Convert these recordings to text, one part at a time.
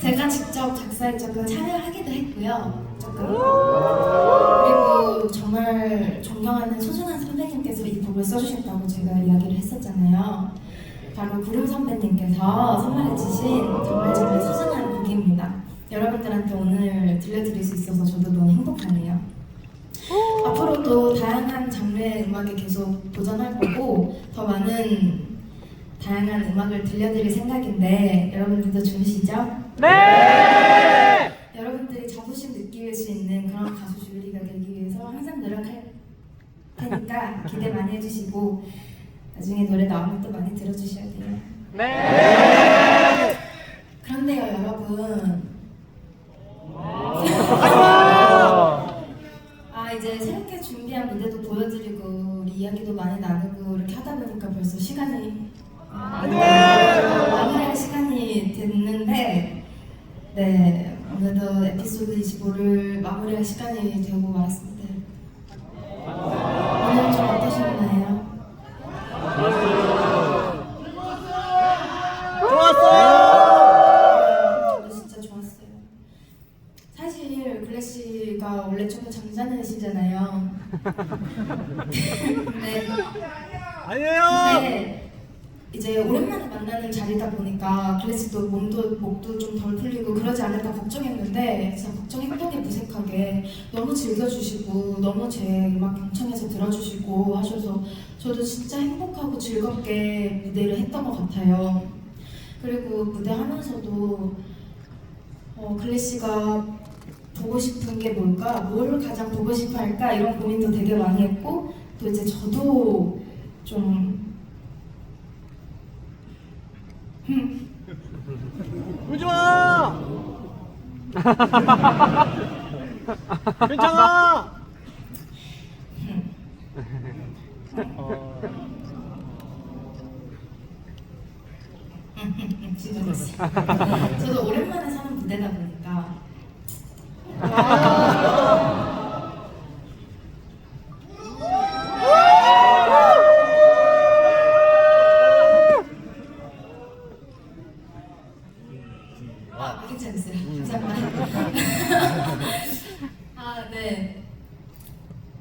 제가 직접 작사에 조금 참여하기도 했고요. 조금 그리고 정말 존경하는 소중한 선배님께서 이 곡을 써주셨다고 제가 이야기를 했었잖아요. 바로 구름 선배님께서 선물해 주신 정말 정말 소중한 곡입니다. 여러분들한테 오늘 들려드릴 수 있어서 저도 너무 행복하네요. 앞으로도 다양한 장르의 음악에 계속 도전할 거고 더 많은 다양한 음악을 들려드릴 생각인데 여러분들도 좋으시죠? 네! 여러분들이 자부심 느낄 수 있는 그런 가수 줄리가 되기 위해서 항상 노력할 테니까 기대 많이 해주시고 나중에 노래 나오면 또 많이 들어주셔야 돼요. 네! 그런데요 여러분 아 이제 새롭게 준비한 무대도 보여드리고 우리 이야기도 많이 나누고 이렇게 하다 보니까 벌써 시간이 마무리할 시간이 됐는데 네 오늘도 에피소드 25를 마무리할 시간이 되고 말았습니다 오늘 좀 어떠셨나요? 좋았어요! 저도 진짜 좋았어요. 사실 글래시가 원래 조금 잠자는 시잖아요. 네. 아니에요! 근데 이제 오랜만에 만나는 자리다 보니까 글래시도 몸도 목도 좀 덜 풀리고 그러지 않을까 걱정했는데 진짜 걱정했더니 무색하게 너무 즐겨주시고 너무 제 음악 경청해서 들어주시고 하셔서 저도 진짜 행복하고 즐겁게 무대를 했던 것 같아요. 그리고 무대 하면서도 어, 글래시가 보고 싶은 게 뭘까? 뭘 가장 보고 싶어 할까? 이런 고민도 되게 많이 했고 또 이제 저도 좀 울지 마! 괜찮아! 어. 저도 오랜만에 사는 무대다 보니까 감사합니다. 아 네.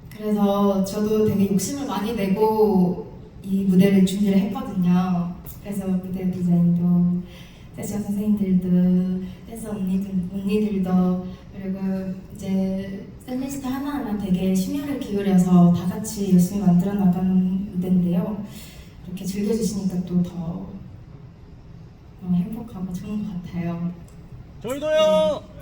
그래서 저도 되게 욕심을 많이 내고 이 무대를 준비를 했거든요. 그래서 무대 디자인도 댄서 선생님들도 댄서 언니들, 언니들도 그리고 이제 셀리스트 하나하나 되게 심혈을 기울여서 다 같이 열심히 만들어 나가는 무대인데요. 이렇게 즐겨주시니까 또 더 행복하고 좋은 것 같아요. 저희도요!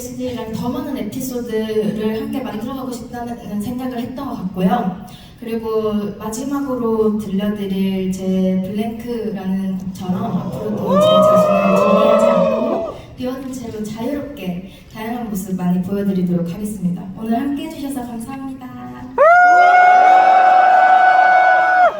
글래시들이랑 더 많은 에피소드를 함께 만들어가고 싶다는 생각을 했던 것 같고요. 그리고 마지막으로 들려드릴 제 블랭크라는 곡처럼 앞으로도 제 자신을 정리하지 않고 비워둔 채로 자유롭게 다양한 모습 많이 보여드리도록 하겠습니다. 오늘 함께 해주셔서 감사합니다.